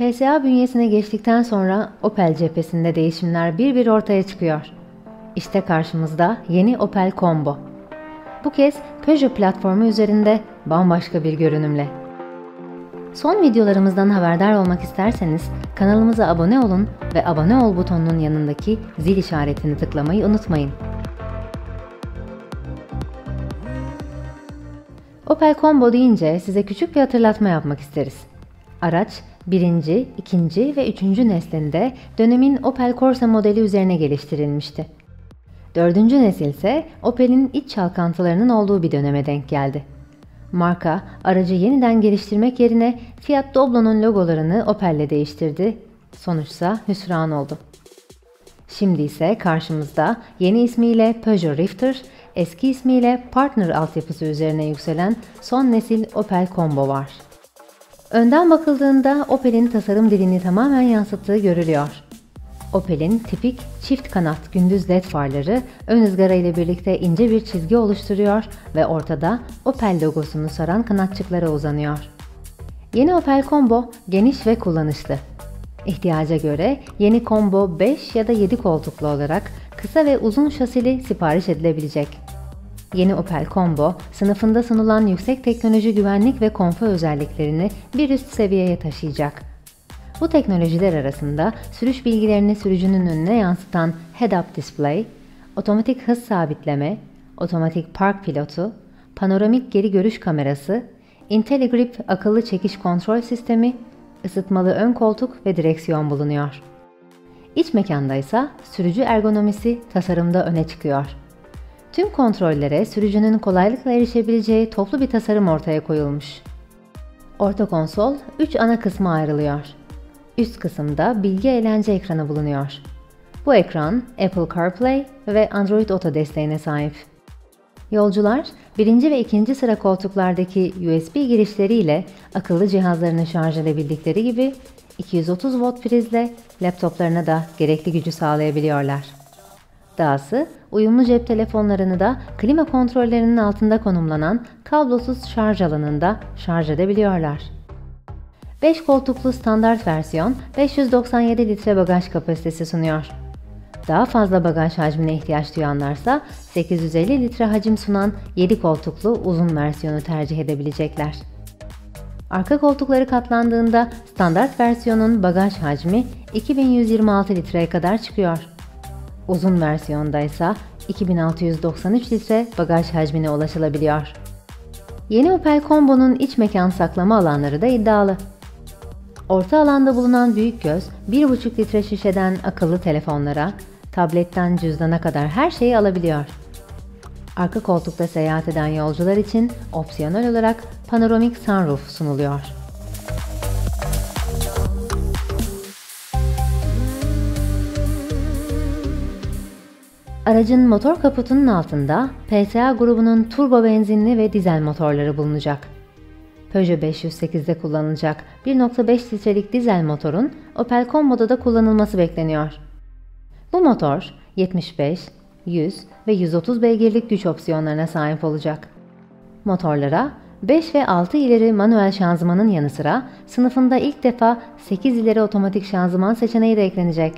PSA bünyesine geçtikten sonra Opel cephesinde değişimler bir bir ortaya çıkıyor. İşte karşımızda yeni Opel Combo. Bu kez Peugeot platformu üzerinde bambaşka bir görünümle. Son videolarımızdan haberdar olmak isterseniz kanalımıza abone olun ve abone ol butonunun yanındaki zil işaretini tıklamayı unutmayın. Opel Combo deyince size küçük bir hatırlatma yapmak isteriz. Araç birinci, ikinci ve üçüncü neslinde dönemin Opel Corsa modeli üzerine geliştirilmişti. Dördüncü nesil ise Opel'in iç çalkantılarının olduğu bir döneme denk geldi. Marka aracı yeniden geliştirmek yerine Fiat Doblo'nun logolarını Opel'le değiştirdi. Sonuçsa hüsran oldu. Şimdi ise karşımızda yeni ismiyle Peugeot Rifter, eski ismiyle Partner altyapısı üzerine yükselen son nesil Opel Combo var. Önden bakıldığında Opel'in tasarım dilini tamamen yansıttığı görülüyor. Opel'in tipik çift kanat gündüz led farları ön ızgara ile birlikte ince bir çizgi oluşturuyor ve ortada Opel logosunu saran kanatçıklara uzanıyor. Yeni Opel Combo geniş ve kullanışlı. İhtiyaca göre yeni Combo 5 ya da 7 koltuklu olarak kısa ve uzun şasili sipariş edilebilecek. Yeni Opel Combo, sınıfında sunulan yüksek teknoloji güvenlik ve konfor özelliklerini bir üst seviyeye taşıyacak. Bu teknolojiler arasında sürüş bilgilerini sürücünün önüne yansıtan head-up display, otomatik hız sabitleme, otomatik park pilotu, panoramik geri görüş kamerası, IntelliGrip akıllı çekiş kontrol sistemi, ısıtmalı ön koltuk ve direksiyon bulunuyor. İç mekanda ise sürücü ergonomisi tasarımda öne çıkıyor. Tüm kontrollere sürücünün kolaylıkla erişebileceği toplu bir tasarım ortaya koyulmuş. Orta konsol 3 ana kısma ayrılıyor. Üst kısımda bilgi eğlence ekranı bulunuyor. Bu ekran Apple CarPlay ve Android Auto desteğine sahip. Yolcular birinci ve ikinci sıra koltuklardaki USB girişleriyle akıllı cihazlarını şarj edebildikleri gibi 230 volt prizle laptoplarına da gerekli gücü sağlayabiliyorlar. Dahası uyumlu cep telefonlarını da klima kontrollerinin altında konumlanan kablosuz şarj alanında şarj edebiliyorlar. 5 koltuklu standart versiyon 597 litre bagaj kapasitesi sunuyor. Daha fazla bagaj hacmine ihtiyaç duyanlarsa 850 litre hacim sunan 7 koltuklu uzun versiyonu tercih edebilecekler. Arka koltukları katlandığında standart versiyonun bagaj hacmi 2126 litreye kadar çıkıyor. Uzun versiyonda ise 2693 litre bagaj hacmine ulaşılabiliyor. Yeni Opel Combo'nun iç mekan saklama alanları da iddialı. Orta alanda bulunan büyük göz 1,5 litre şişeden akıllı telefonlara, tabletten cüzdana kadar her şeyi alabiliyor. Arka koltukta seyahat eden yolcular için opsiyonel olarak panoramik sunroof sunuluyor. Aracın motor kaputunun altında PSA grubunun turbo benzinli ve dizel motorları bulunacak. Peugeot 508'de kullanılacak 1.5 litrelik dizel motorun Opel Combo'da da kullanılması bekleniyor. Bu motor 75, 100 ve 130 beygirlik güç opsiyonlarına sahip olacak. Motorlara 5 ve 6 ileri manuel şanzımanın yanı sıra sınıfında ilk defa 8 ileri otomatik şanzıman seçeneği de eklenecek.